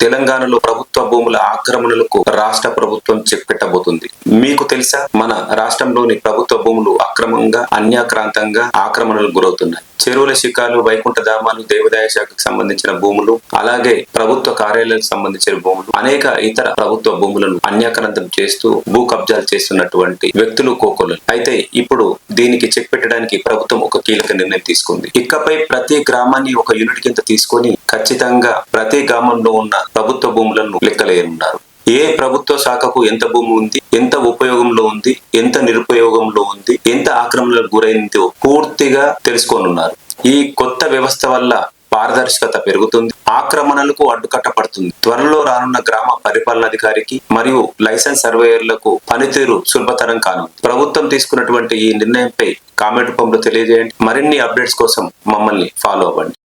తెలంగాణలో ప్రభుత్వ భూముల ఆక్రమణలకు రాష్ట్ర ప్రభుత్వం చెక్ పెట్టబోతుంది మీకు తెలుసా? మన రాష్ట్రంలోని ప్రభుత్వ భూములు అక్రమంగా అన్యాక్రాంతంగా ఆక్రమణలకు గురవుతున్నాయి. చెరువుల శిఖాలు వైకుంఠ ధామాలు దేవాదాయ శాఖకు సంబంధించిన భూములు అలాగే ప్రభుత్వ కార్యాలయాలకు సంబంధించిన భూములు అనేక ఇతర ప్రభుత్వ భూములను అన్యాక్రాంతం చేస్తూ భూ కబ్జాలు చేస్తున్నటువంటి వ్యక్తులు కోకొల్లలు అయితే ఇప్పుడు దీనికి చెక్ పెట్టడానికి ప్రభుత్వం ఒక కీలక నిర్ణయం తీసుకుంది. ఇకపై ప్రతి గ్రామాన్ని ఒక యూనిట్ కింద తీసుకొని ఖచ్చితంగా ప్రతి గ్రామంలో ఉన్న ప్రభుత్వ భూములను లెక్కలేనున్నారు ఏ ప్రభుత్వ శాఖకు ఎంత భూమి ఉంది ఎంత ఉపయోగంలో ఉంది ఎంత నిరుపయోగంలో ఉంది ఎంత ఆక్రమణలకు గురైందో పూర్తిగా తెలుసుకోనున్నారు. ఈ కొత్త వ్యవస్థ వల్ల పారదర్శకత పెరుగుతుంది ఆక్రమణలకు అడ్డుకట్ట పడుతుంది. త్వరలో రానున్న గ్రామ పరిపాలనాధికారికి మరియు లైసెన్స్ సర్వేయర్లకు పనితీరు సులభతరం కానుంది. ప్రభుత్వం తీసుకున్నటువంటి ఈ నిర్ణయంపై కామెంట్ రూపంలో తెలియజేయండి. మరిన్ని అప్డేట్స్ కోసం మమ్మల్ని ఫాలో అవ్వండి.